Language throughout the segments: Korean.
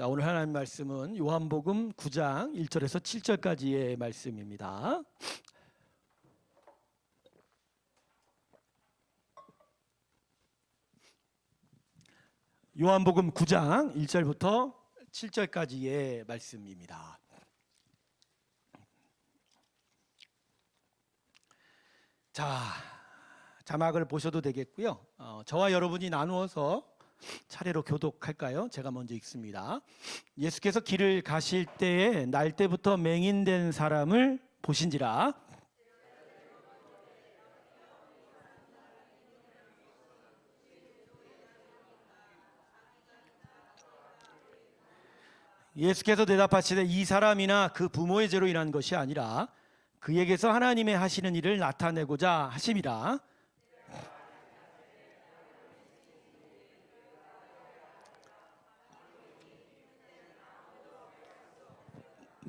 자, 오늘 하나님 말씀은 요한복음 9장 1절에서 7절까지의 말씀입니다. 요한복음 9장 1절부터 7절까지의 말씀입니다. 자, 자막을 보셔도 되겠고요. 어, 저와 여러분이 나누어서 차례로 교독할까요? 제가 먼저 읽습니다. 예수께서 길을 가실 때에 날 때부터 맹인된 사람을 보신지라 예수께서 대답하시되 이 사람이나 그 부모의 죄로 인한 것이 아니라 그에게서 하나님의 하시는 일을 나타내고자 하심이라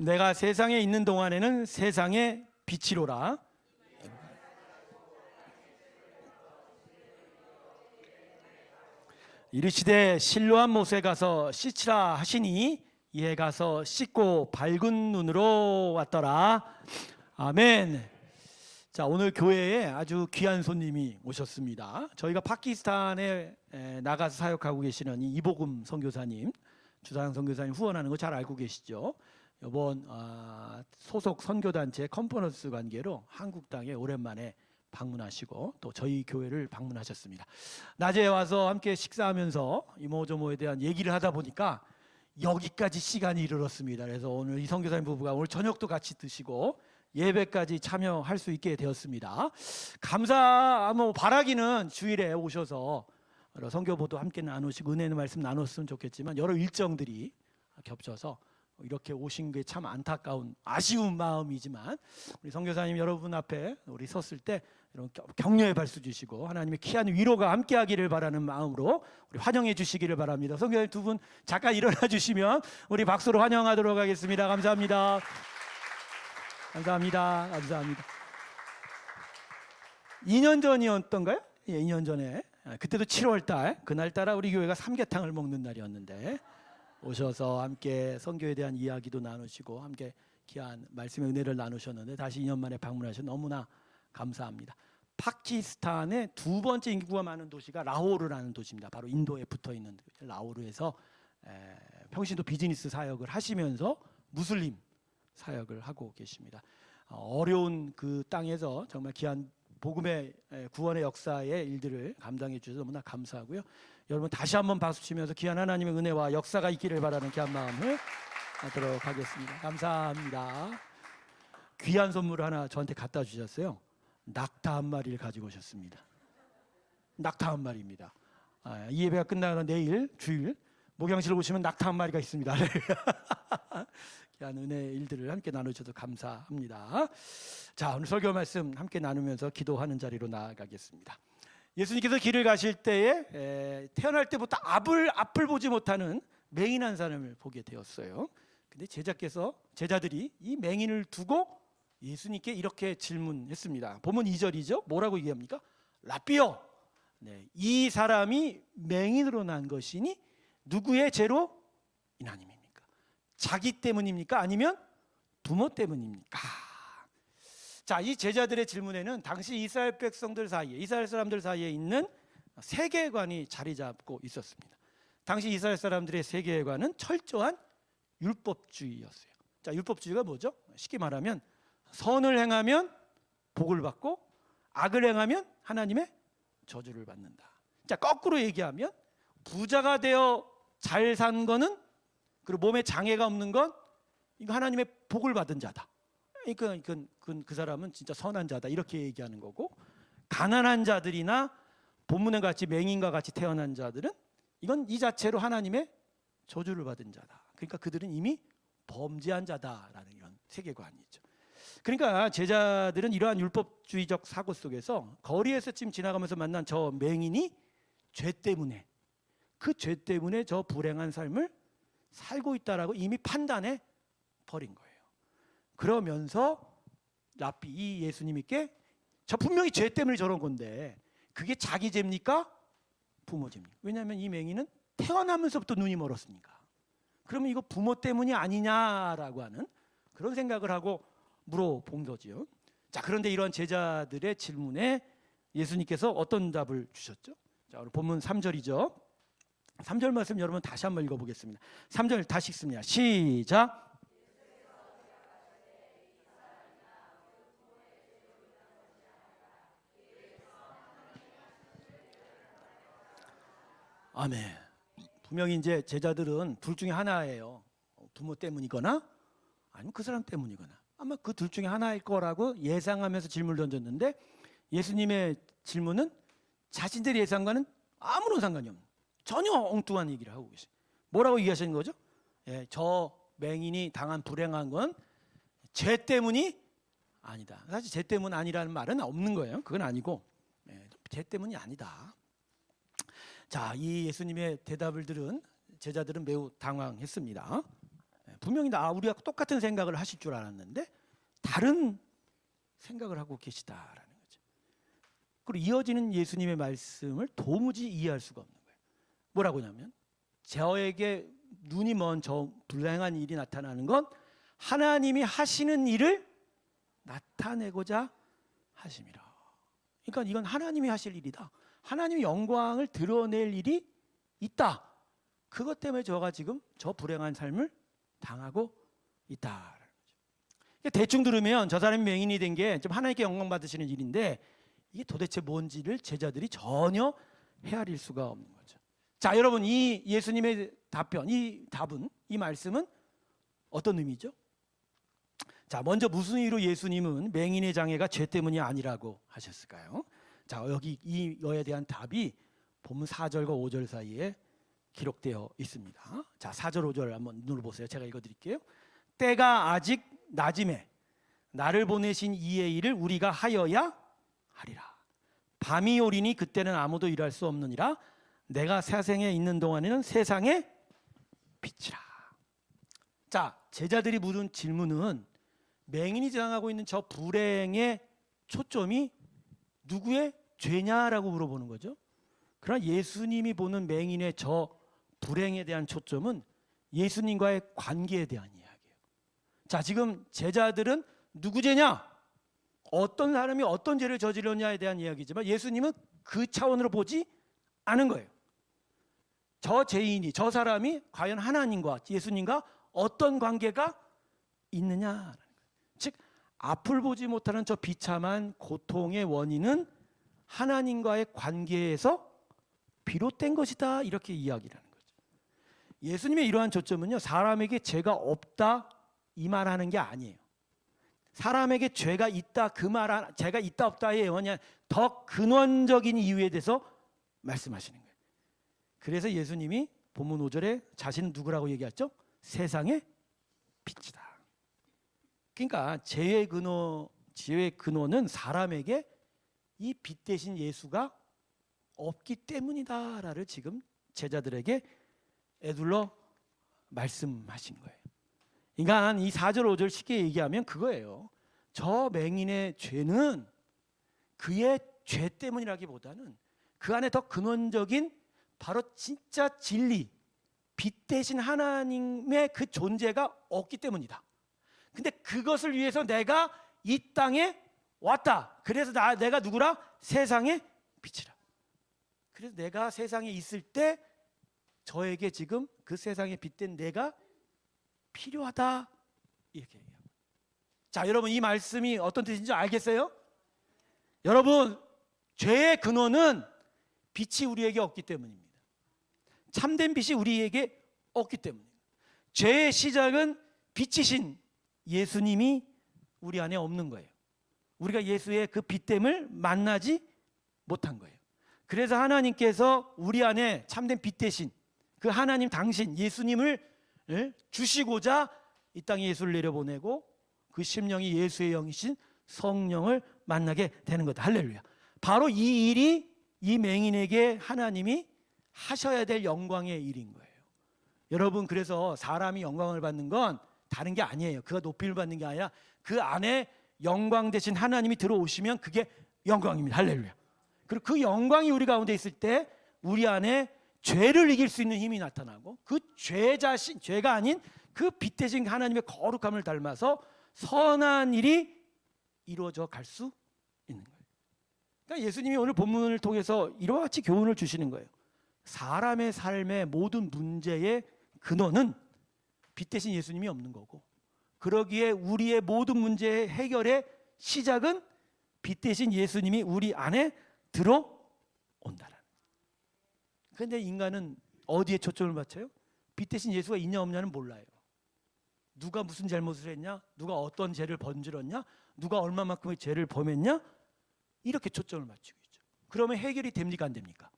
내가 세상에 있는 동안에는 세상의 빛이로라. 이르시되 실로한 못에 가서 씻으라 하시니 이에 가서 씻고 밝은 눈으로 왔더라. 아멘. 자 오늘 교회에 아주 귀한 손님이 오셨습니다. 저희가 파키스탄에 에, 나가서 사역하고 계시는 이 이보금 선교사님, 주상 선교사님 후원하는 거 잘 알고 계시죠? 이번 아, 소속 선교단체 컨퍼런스 관계로 한국 땅에 오랜만에 방문하시고 또 저희 교회를 방문하셨습니다. 낮에 와서 함께 식사하면서 이모저모에 대한 얘기를 하다 보니까 여기까지 시간이 이르렀습니다. 그래서 오늘 이 선교사님 부부가 오늘 저녁도 같이 드시고 예배까지 참여할 수 있게 되었습니다. 감사 뭐 바라기는 주일에 오셔서 여러 선교보도 함께 나누시고 은혜의 말씀 나눴으면 좋겠지만 여러 일정들이 겹쳐서 이렇게 오신 게 참 안타까운 아쉬운 마음이지만 우리 선교사님 여러분 앞에 우리 섰을 때 이런 겨- 격려의 발수 주시고 하나님의 귀한 위로가 함께하기를 바라는 마음으로 우리 환영해 주시기를 바랍니다. 선교사님 두 분 잠깐 일어나 주시면 우리 박수로 환영하도록 하겠습니다. 감사합니다. 감사합니다. 감사합니다. 2년 전이었던가요? 예, 2년 전에 아, 그때도 7월 달 그날 따라 우리 교회가 삼계탕을 먹는 날이었는데 오셔서 함께 선교에 대한 이야기도 나누시고 함께 귀한 말씀의 은혜를 나누셨는데 다시 2년 만에 방문하셔서 너무나 감사합니다. 파키스탄의 두 번째 인구가 많은 도시가 라호르라는 도시입니다. 바로 인도에 붙어 있는 라호르에서 에, 평신도 비즈니스 사역을 하시면서 무슬림 사역을 하고 계십니다. 어, 어려운 그 땅에서 정말 귀한 복음의 에, 구원의 역사의 일들을 감당해 주셔서 너무나 감사하고요. 여러분 다시 한번 박수 치면서 귀한 하나님의 은혜와 역사가 있기를 바라는 귀한 마음을 하도록 하겠습니다. 감사합니다. 귀한 선물 하나 저한테 갖다 주셨어요. 낙타 한 마리를 가지고 오셨습니다. 낙타 한 마리입니다. 아, 이 예배가 끝나는 내일 주일 목양실 오시면 낙타 한 마리가 있습니다. 귀한 은혜 일들을 함께 나누셔서 감사합니다. 자 오늘 설교 말씀 함께 나누면서 기도하는 자리로 나아가겠습니다. 예수님께서 길을 가실 때에 에, 태어날 때부터 앞을 앞을 보지 못하는 맹인한 사람을 보게 되었어요. 근데 제자께서 제자들이 이 맹인을 두고 예수님께 이렇게 질문했습니다. 보면 2절이죠. 뭐라고 얘기합니까? 라비요. 네, 이 사람이 맹인으로 난 것이니 누구의 죄로 인하님입니까? 자기 때문입니까? 아니면 부모 때문입니까? 자, 이 제자들의 질문에는 당시 이스라엘 백성들 사이에 이스라엘 사람들 사이에 있는 세계관이 자리 잡고 있었습니다. 당시 이스라엘 사람들의 세계관은 철저한 율법주의였어요. 자, 율법주의가 뭐죠? 쉽게 말하면 선을 행하면 복을 받고 악을 행하면 하나님의 저주를 받는다. 자, 거꾸로 얘기하면 부자가 되어 잘 산 거는 그리고 몸에 장애가 없는 건 이거 하나님의 복을 받은 자다. 그러니까 그, 사람은 진짜 선한 자다 이렇게 얘기하는 거고 가난한 자들이나 본문에 같이 맹인과 같이 태어난 자들은 이건 이 자체로 하나님의 저주를 받은 자다. 그러니까 그들은 이미 범죄한 자다라는 이런 세계관이죠. 그러니까 제자들은 이러한 율법주의적 사고 속에서 거리에서 지금 지나가면서 만난 저 맹인이 죄 때문에 그 죄 때문에 저 불행한 삶을 살고 있다라고 이미 판단해 버린 거예요. 그러면서 라비 이 예수님께 저 분명히 죄 때문에 저런 건데 그게 자기 죄입니까? 부모 죄입니까? 왜냐하면 이 맹인은 태어나면서부터 눈이 멀었으니까. 그러면 이거 부모 때문이 아니냐라고 하는 그런 생각을 하고 물어본 거지요. 자, 그런데 이런 제자들의 질문에 예수님께서 어떤 답을 주셨죠? 자, 오늘 본문 3절이죠. 3절 말씀 여러분 다시 한번 읽어보겠습니다. 3절 다시 읽습니다. 시작. 아멘. 분명히 이제 제자들은 둘 중에 하나예요. 부모 때문이거나 아니면 그 사람 때문이거나 아마 그 둘 중에 하나일 거라고 예상하면서 질문을 던졌는데 예수님의 질문은 자신들의 예상과는 아무런 상관이 없는 전혀 엉뚱한 얘기를 하고 계세요. 뭐라고 얘기하시는 거죠? 예, 저 맹인이 당한 불행한 건 죄 때문이 아니다. 사실 죄 때문 아니라는 말은 없는 거예요. 그건 아니고 예, 죄 때문이 아니다. 자, 이 예수님의 대답을 들은 제자들은 매우 당황했습니다. 예, 분명히 나 우리가 똑같은 생각을 하실 줄 알았는데 다른 생각을 하고 계시다라는 거죠. 그리고 이어지는 예수님의 말씀을 도무지 이해할 수가 없는. 뭐라고 하냐면 저에게 눈이 먼 저 불행한 일이 나타나는 건 하나님이 하시는 일을 나타내고자 하심이라. 그러니까 이건 하나님이 하실 일이다. 하나님의 영광을 드러낼 일이 있다. 그것 때문에 저가 지금 저 불행한 삶을 당하고 있다. 대충 들으면 저 사람이 맹인이 된 게 좀 하나님께 영광 받으시는 일인데 이게 도대체 뭔지를 제자들이 전혀 헤아릴 수가 없는 거죠. 자, 여러분 이 예수님의 답변, 이 답은 이 말씀은 어떤 의미죠? 자, 먼저 무슨 이유로 예수님은 맹인의 장애가 죄 때문이 아니라고 하셨을까요? 자, 여기 이거에 대한 답이 본문 4절과 5절 사이에 기록되어 있습니다. 자, 4절 5절 한번 눈으로 보세요. 제가 읽어 드릴게요. 때가 아직 낮음에 나를 보내신 이의 일을 우리가 하여야 하리라. 밤이 오리니 그때는 아무도 일할 수 없느니라. 내가 세상에 있는 동안에는 세상의 빛이라. 자, 제자들이 묻은 질문은 맹인이 당하고 있는 저 불행의 초점이 누구의 죄냐라고 물어보는 거죠. 그러나 예수님이 보는 맹인의 저 불행에 대한 초점은 예수님과의 관계에 대한 이야기예요. 자, 지금 제자들은 누구 죄냐? 어떤 사람이 어떤 죄를 저질렀냐에 대한 이야기지만 예수님은 그 차원으로 보지 않은 거예요. 저 죄인이 저 사람이 과연 하나님과 예수님과 어떤 관계가 거예요. 즉 앞을 보지 못하는 저 비참한 고통의 원인은 하나님과의 관계에서 비롯된 것이다 이렇게 이야기를 하는 거죠. 예수님의 이러한 초점은요 사람에게 죄가 없다 이 말하는 게 아니에요. 사람에게 죄가 있다 그 말, 죄가 있다 없다의 원냐 더 근원적인 이유에 대해서 말씀하시는 거예요. 그래서 예수님이 본문 5절에 자신은 누구라고 얘기했죠? 세상의 빛이다. 그러니까 죄의 근원, 죄의 근원은 사람에게 이 빛 대신 예수가 없기 때문이다라를 지금 제자들에게 애둘러 말씀하신 거예요. 그러니까 이 4절 5절 쉽게 얘기하면 그거예요. 저 맹인의 죄는 그의 죄 때문이라기보다는 그 안에 더 근원적인 바로 진짜 진리, 빛 대신 하나님의 그 존재가 없기 때문이다. 근데 그것을 위해서 내가 이 땅에 왔다. 그래서 나, 내가 누구라? 세상의 빛이라. 그래서 내가 세상에 있을 때 저에게 지금 그 세상에 빛된 내가 필요하다. 이렇게 얘기합니다. 자, 여러분 이 말씀이 어떤 뜻인지 알겠어요? 여러분, 죄의 근원은 빛이 우리에게 없기 때문입니다. 참된 빛이 우리에게 없기 때문입니다. 죄의 시작은 빛이신 예수님이 우리 안에 없는 거예요. 우리가 예수의 그 빛됨을 만나지 못한 거예요. 그래서 하나님께서 우리 안에 참된 빛 대신 그 하나님 당신 예수님을 예, 주시고자 이 땅에 예수를 내려보내고 그 심령이 예수의 영이신 성령을 만나게 되는 것. 할렐루야. 바로 이 일이 이 맹인에게 하나님이 하셔야 될 영광의 일인 거예요. 여러분 그래서 사람이 영광을 받는 건 다른 게 아니에요. 그가 높임을 받는 게 아니라 그 안에 영광 대신 하나님이 들어오시면 그게 영광입니다. 할렐루야. 그리고 그 영광이 우리 가운데 있을 때 우리 안에 죄를 이길 수 있는 힘이 나타나고 그 죄 자신 죄가 아닌 그 빛 대신 하나님의 거룩함을 닮아서 선한 일이 이루어져 갈 수 있는 거예요. 그러니까 예수님이 오늘 본문을 통해서 이와 같이 교훈을 주시는 거예요. 사람의 삶의 모든 문제의 근원은 빛 대신 예수님이 없는 거고 그러기에 우리의 모든 문제의 해결의 시작은 빛 대신 예수님이 우리 안에 들어온다라는. 그런데 인간은 어디에 초점을 맞춰요? 빛 대신 예수가 있냐 없냐는 몰라요. 누가 무슨 잘못을 했냐? 누가 어떤 죄를 번질렀냐? 누가 얼마만큼의 죄를 범했냐? 이렇게 초점을 맞추고 있죠. 그러면 해결이 됩니까 안 됩니까?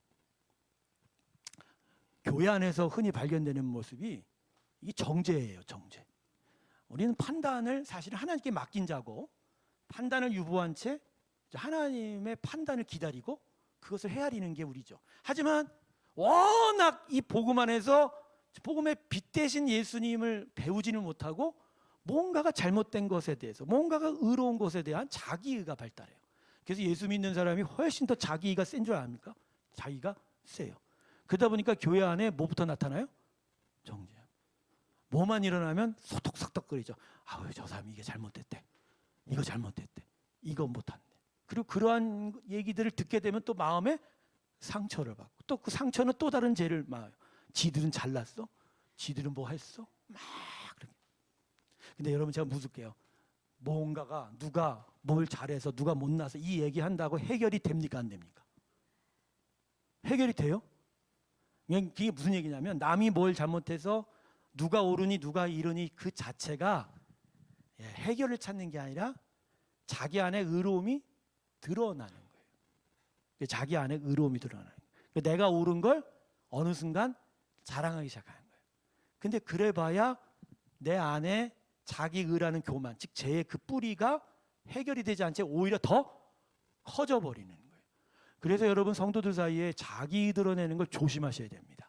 교회 안에서 흔히 발견되는 모습이 이 정죄예요, 정죄. 우리는 판단을 사실 하나님께 맡긴 자고 판단을 유보한 채 하나님의 판단을 기다리고 그것을 헤아리는 게 우리죠. 하지만 워낙 이 복음 안에서 복음의 빛 대신 예수님을 배우지는 못하고 뭔가가 잘못된 것에 대해서 뭔가가 의로운 것에 대한 자기의가 발달해요. 그래서 예수 믿는 사람이 훨씬 더 자기의가 센 줄 압니까? 자기가 세요. 그러다 보니까 교회 안에 뭐부터 나타나요? 정죄. 뭐만 일어나면 소톡소톡거리죠. 아우 저 사람이 이게 잘못됐대. 이거 잘못됐대. 이거 못한대. 그리고 그러한 얘기들을 듣게 되면 또 마음에 상처를 받고 또 그 상처는 또 다른 죄를 막아요. 지들은 잘났어? 지들은 뭐 했어? 막 그렇게. 근데 여러분 제가 묻을게요. 뭔가가 누가 뭘 잘해서 누가 못나서 이 얘기한다고 해결이 됩니까 안 됩니까? 해결이 돼요? 그게 무슨 얘기냐면 남이 뭘 잘못해서 누가 옳으니 누가 이르니 그 자체가 예, 해결을 찾는 게 아니라 자기 안에 의로움이 드러나는 거예요. 자기 안에 의로움이 드러나는 거예요. 내가 옳은 걸 어느 순간 자랑하기 시작하는 거예요. 근데 그래봐야 내 안에 자기 의라는 교만, 즉 죄의 그 뿌리가 해결이 되지 않지 오히려 더 커져 버리는. 그래서 여러분 성도들 사이에 자기 드러내는 걸 조심하셔야 됩니다.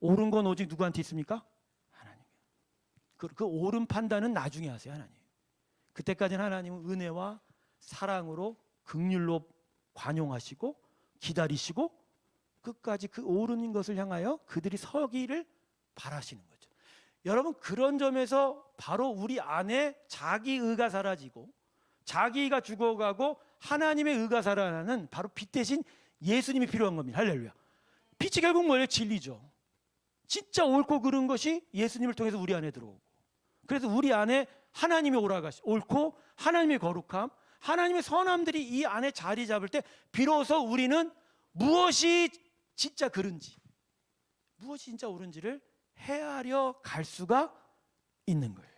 옳은 건 오직 누구한테 있습니까? 하나님. 그, 그 옳은 판단은 나중에 하세요, 하나님. 그때까지는 하나님은 은혜와 사랑으로 극률로 관용하시고 기다리시고 끝까지 그 옳은 것을 향하여 그들이 서기를 바라시는 거죠. 여러분 그런 점에서 바로 우리 안에 자기 의가 사라지고 자기가 죽어가고 하나님의 의가 살아나는 바로 빛 대신 예수님이 필요한 겁니다. 할렐루야. 빛이 결국 뭐예요? 진리죠. 진짜 옳고 그른 것이 예수님을 통해서 우리 안에 들어오고 그래서 우리 안에 하나님의 오라가시 옳고 하나님의 거룩함 하나님의 선함들이 이 안에 자리 잡을 때 비로소 우리는 무엇이 진짜 그른지 무엇이 진짜 옳은지를 헤아려 갈 수가 있는 거예요.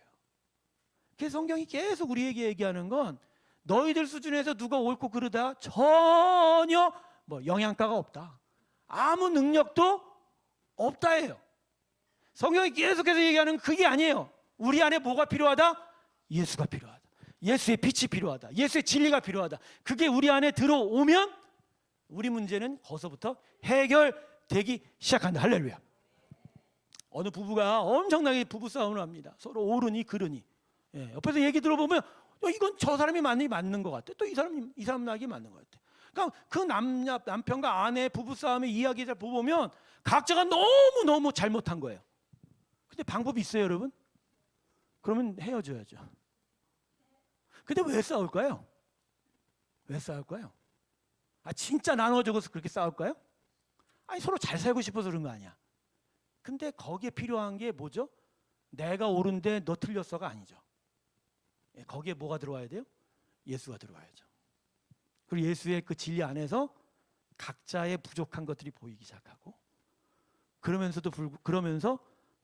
그래서 성경이 계속 우리에게 얘기하는 건 너희들 수준에서 누가 옳고 그르다 전혀 뭐 영양가가 없다. 아무 능력도 없다예요. 성경이 계속해서 얘기하는 그게 아니에요. 우리 안에 뭐가 필요하다? 예수가 필요하다. 예수의 빛이 필요하다. 예수의 진리가 필요하다. 그게 우리 안에 들어오면 우리 문제는 거기서부터 해결되기 시작한다. 할렐루야. 어느 부부가 엄청나게 부부 싸움을 합니다. 서로 오르니 그르니. 예, 옆에서 얘기 들어보면 어, 이건 저 사람이 맞는 맞는 것 같아. 또 이 사람 이 사람 나기 맞는 것 같아. 그러니까 그 남녀 남편과 아내 부부 싸움의 이야기를 보면 각자가 너무 너무 잘못한 거예요. 근데 방법이 있어요, 여러분? 그러면 헤어져야죠. 근데 왜 싸울까요? 왜 싸울까요? 아 진짜 나눠져서 그렇게 싸울까요? 아니 서로 잘 살고 싶어서 그런 거 아니야. 근데 거기에 필요한 게 뭐죠? 내가 옳은데 너 틀렸어가 아니죠. 예, 거기에 뭐가 들어와야 돼요? 예수가 들어와야죠. 그리고 예수의 그 진리 안에서 각자의 부족한 것들이 보이기 시작하고 그러면서도 불구 그러면서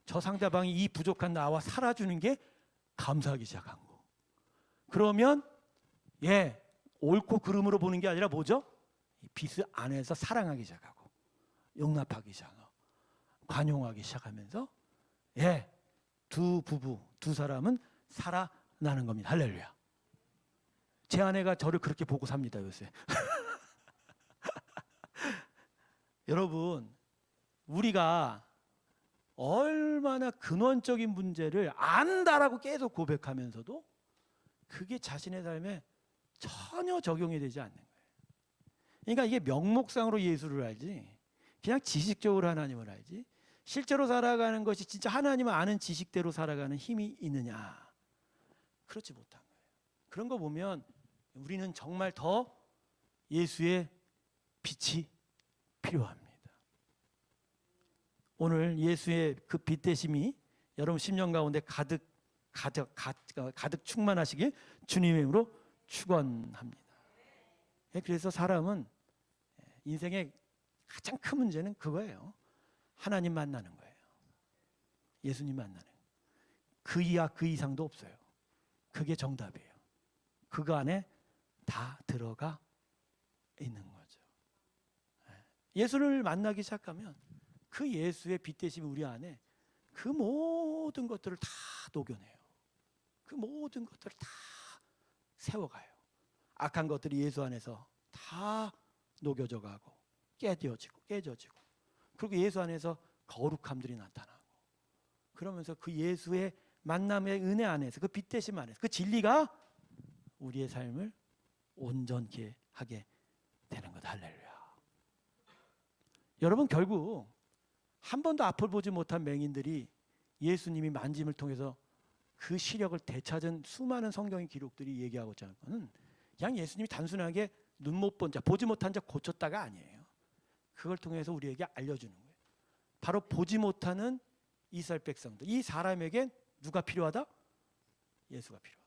저 상대방이 이 부족한 나와 살아주는 게 감사하기 시작한 거. 그러면 예 옳고 그름으로 보는 게 아니라 뭐죠? 빛 안에서 사랑하기 시작하고 용납하기 시작하고 관용하기 시작하면서 예 두 부부 두 사람은 살아 나는 겁니다. 할렐루야. 제 아내가 저를 그렇게 보고 삽니다 요새. 여러분 우리가 얼마나 근원적인 문제를 안다라고 계속 고백하면서도 그게 자신의 삶에 전혀 적용이 되지 않는 거예요. 그러니까 이게 명목상으로 예수를 알지 그냥 지식적으로 하나님을 알지 실제로 살아가는 것이 진짜 하나님을 아는 지식대로 살아가는 힘이 있느냐? 그렇지 못한 거예요. 그런 거 보면 우리는 정말 더 예수의 빛이 필요합니다. 오늘 예수의 그 빛 대심이 여러분 심령 가운데 가득 가득 가득, 충만하시길 주님의 이름으로 축원합니다. 예, 그래서 사람은 인생의 가장 큰 문제는 그거예요. 하나님 만나는 거예요. 예수님 만나는. 그 이하 그 이상도 없어요. 그게 정답이에요. 그거 안에 다 들어가 있는 거죠. 예. 예수를 만나기 시작하면 그 예수의 빛 대심이 우리 안에 그 모든 것들을 다 녹여내요. 그 모든 것들을 다 세워가요. 악한 것들이 예수 안에서 다 녹여져 가고 깨져지고 깨져지고 그리고 예수 안에서 거룩함들이 나타나고 그러면서 그 예수의 만남의 은혜 안에서 그 빛 대심 안에서 그 진리가 우리의 삶을 온전케 하게 되는 것 할렐루야. 여러분 결국 한 번도 앞을 보지 못한 맹인들이 예수님이 만짐을 통해서 그 시력을 되찾은 수많은 성경의 기록들이 얘기하고자 하는 것은 그냥 예수님이 단순하게 눈 못 본 자, 보지 못한 자 고쳤다가 아니에요. 그걸 통해서 우리에게 알려주는 거예요. 바로 보지 못하는 이스라엘 백성들, 이 사람에게 누가 필요하다? 예수가 필요하다.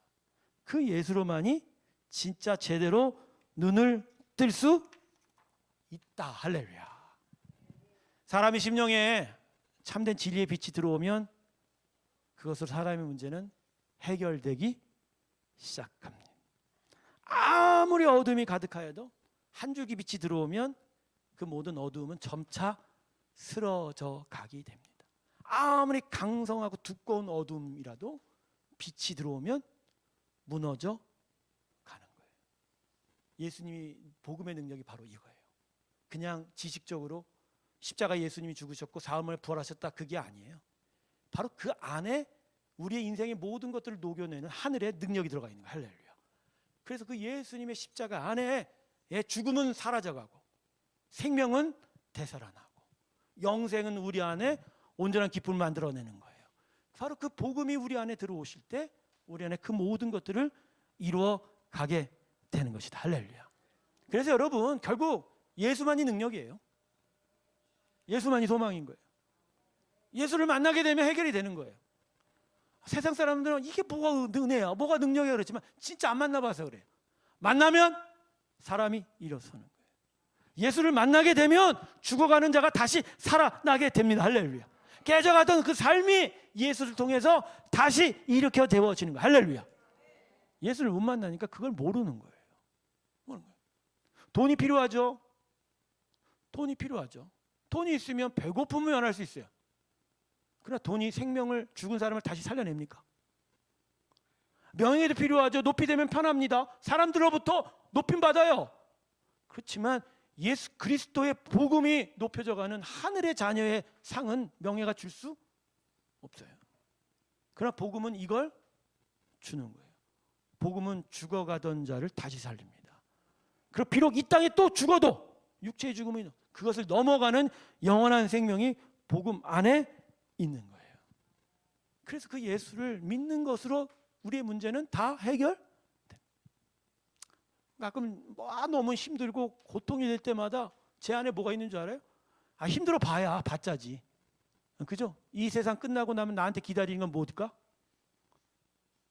그 예수로만이 진짜 제대로 눈을 뜰 수 있다. 할렐루야. 사람이 심령에 참된 진리의 빛이 들어오면 그것으로 사람의 문제는 해결되기 시작합니다. 아무리 어둠이 가득하여도 한 줄기 빛이 들어오면 그 모든 어두움은 점차 쓰러져 가게 됩니다. 아무리 강성하고 두꺼운 어둠이라도 빛이 들어오면 무너져 가는 거예요. 예수님이 복음의 능력이 바로 이거예요. 그냥 지식적으로 십자가 예수님이 죽으셨고 사흘 부활하셨다 그게 아니에요. 바로 그 안에 우리의 인생의 모든 것들을 녹여내는 하늘의 능력이 들어가 있는 거예요. 할렐루야. 그래서 그 예수님의 십자가 안에 예, 죽음은 사라져가고 생명은 되살아나고 영생은 우리 안에 온전한 기쁨을 만들어내는 거예요. 바로 그 복음이 우리 안에 들어오실 때 우리 안에 그 모든 것들을 이루어 가게 되는 것이다. 할렐루야. 그래서 여러분 결국 예수만이 능력이에요. 예수만이 소망인 거예요. 예수를 만나게 되면 해결이 되는 거예요. 세상 사람들은 이게 뭐가 은혜야, 뭐가 능력이야 그렇지만 진짜 안 만나봐서 그래요. 만나면 사람이 일어서는 거예요. 예수를 만나게 되면 죽어가는 자가 다시 살아나게 됩니다. 할렐루야. 깨져가던 그 삶이 예수를 통해서 다시 일으켜 되어지는 거예요. 할렐루야. 예수를 못 만나니까 그걸 모르는 거예요. 모르는 거예요. 돈이 필요하죠. 돈이 필요하죠. 돈이 있으면 배고픔을 면할 수 있어요. 그러나 돈이 생명을 죽은 사람을 다시 살려냅니까? 명예도 필요하죠. 높이 되면 편합니다. 사람들로부터 높임 받아요. 그렇지만 예수 그리스도의 복음이 높여져가는 하늘의 자녀의 상은 명예가 줄 수 없어요. 그러나 복음은 이걸 주는 거예요. 복음은 죽어가던 자를 다시 살립니다. 그리고 비록 이 땅에 또 죽어도 육체의 죽음이 그것을 넘어가는 영원한 생명이 복음 안에 있는 거예요. 그래서 그 예수를 믿는 것으로 우리의 문제는 다 해결. 가끔 뭐 아, 너무 힘들고 고통이 될 때마다 제 안에 뭐가 있는 줄 알아요? 아 힘들어 봐야 봤자지. 그죠? 이 세상 끝나고 나면 나한테 기다리는 건 뭘까?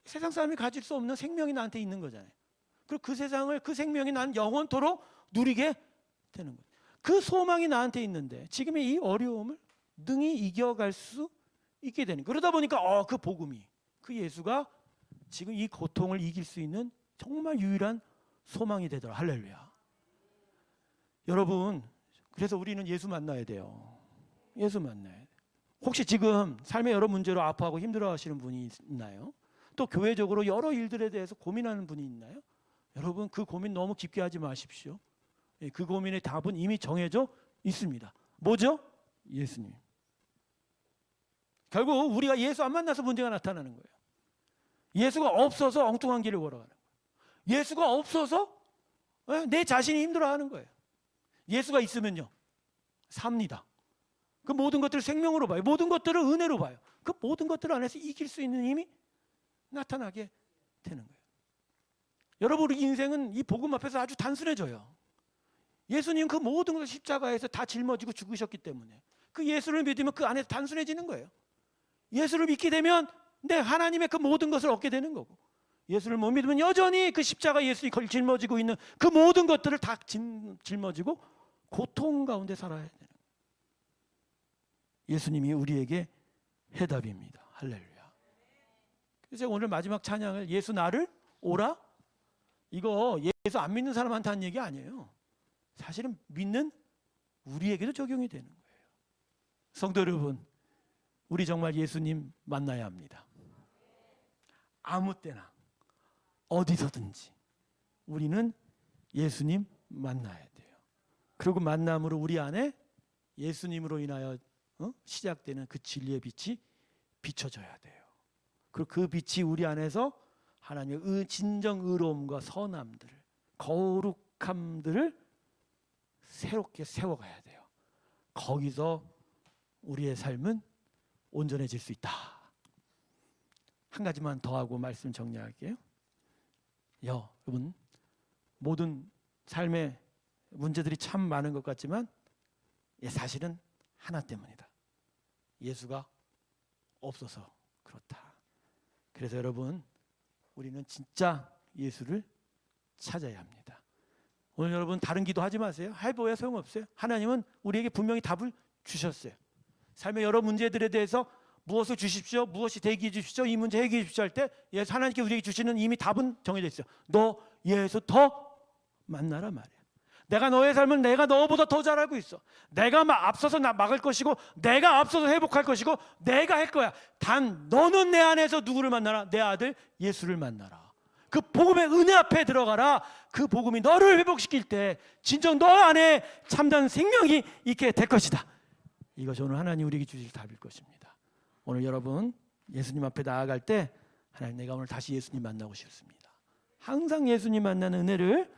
세상 사람이 가질 수 없는 생명이 나한테 있는 거잖아요. 그리고 그 세상을 그 생명이 난 영원토록 누리게 되는 거예요. 그 소망이 나한테 있는데 지금의 이 어려움을 능히 이겨갈 수 있게 되는. 그러다 보니까 어 그 복음이 그 예수가 지금 이 고통을 이길 수 있는 정말 유일한 소망이 되더라. 할렐루야. 여러분, 그래서 우리는 예수 만나야 돼요. 예수 만나야 돼. 혹시 지금 삶의 여러 문제로 아파하고 힘들어 하시는 분이 있나요? 또 교회적으로 여러 일들에 대해서 고민하는 분이 있나요? 여러분 그 고민 너무 깊게 하지 마십시오. 예, 그 고민의 답은 이미 정해져 있습니다. 뭐죠? 예수님. 결국 우리가 예수 안 만나서 문제가 나타나는 거예요. 예수가 없어서 엉뚱한 길을 걸어가는 거 예수가 없어서 예, 내 자신이 힘들어하는 거예요. 예수가 있으면요. 삽니다. 그 모든 것들을 생명으로 봐요. 모든 것들을 은혜로 봐요. 그 모든 것들 안에서 이길 수 있는 힘이 나타나게 되는 거예요. 여러분 우리 인생은 이 복음 앞에서 아주 단순해져요. 예수님 그 모든 것을 십자가에서 다 짊어지고 죽으셨기 때문에 그 예수를 믿으면 그 안에서 단순해지는 거예요. 예수를 믿게 되면 내 하나님의 그 모든 것을 얻게 되는 거고 예수를 못 믿으면 여전히 그 십자가 예수이 걸 짊어지고 있는 그 모든 것들을 다 짊- 짊어지고 고통 가운데 살아야 되는. 예수님이 우리에게 해답입니다. 할렐루야. 그래서 오늘 마지막 찬양을 예수 나를 오라 이거 예수 안 믿는 사람한테 한 얘기 아니에요. 사실은 믿는 우리에게도 적용이 되는 거예요. 성도 여러분, 우리 정말 예수님 만나야 합니다. 아무 때나 어디서든지 우리는 예수님 만나야 돼요. 그리고 만남으로 우리 안에 예수님으로 인하여 어? 시작되는 그 진리의 빛이 비춰져야 돼요. 그리고 그 빛이 우리 안에서 하나님의 의- 진정 의로움과 선함들을 거룩함들을 새롭게 세워가야 돼요. 거기서 우리의 삶은 온전해질 수 있다. 한 가지만 더 하고 말씀 정리할게요. 여러분 모든 삶의 문제들이 참 많은 것 같지만 예, 사실은 하나 때문이다. 예수가 없어서 그렇다. 그래서 여러분 우리는 진짜 예수를 찾아야 합니다. 오늘 여러분 다른 기도 하지 마세요. 해보야 소용없어요. 하나님은 우리에게 분명히 답을 주셨어요. 삶의 여러 문제들에 대해서 무엇을 주십시오, 무엇이 대기해 주십시오, 이 문제 해결해 주십시오 할 때 예수 하나님께 우리에게 주시는 이미 답은 정해져 있어요. 너 예수 더 만나라 말이야. 내가 너의 삶은 내가 너보다 더 잘 알고 있어. 내가 막 앞서서 나 막을 것이고, 내가 앞서서 회복할 것이고, 내가 할 거야. 단 너는 내 안에서 누구를 만나라? 내 아들 예수를 만나라. 그 복음의 은혜 앞에 들어가라. 그 복음이 너를 회복시킬 때 진정 너 안에 참된 생명이 있게 될 것이다. 이것이 오늘 하나님 우리에게 주실 답일 것입니다. 오늘 여러분 예수님 앞에 나아갈 때 하나님 내가 오늘 다시 예수님 만나고 싶습니다. 항상 예수님 만나는 은혜를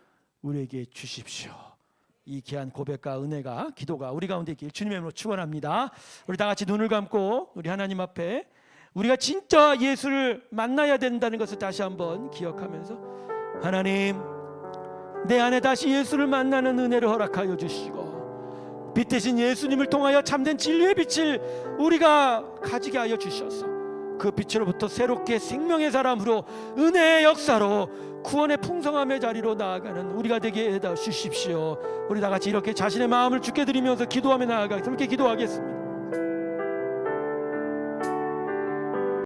우리에게 주십시오. 이 귀한 고백과 은혜가 기도가 우리 가운데 있길 주님의 이름으로 축원합니다. 우리 다 같이 눈을 감고 우리 하나님 앞에 우리가 진짜 예수를 만나야 된다는 것을 다시 한번 기억하면서 하나님 내 안에 다시 예수를 만나는 은혜를 허락하여 주시고 빛 대신 예수님을 통하여 참된 진리의 빛을 우리가 가지게 하여 주셔서 그 빛으로부터 새롭게 생명의 사람으로 은혜의 역사로 구원의 풍성함의 자리로 나아가는 우리가 되게 해다 주십시오. 우리 다 같이 이렇게 자신의 마음을 주께 드리면서 기도하며 나아가 함께 기도하겠습니다.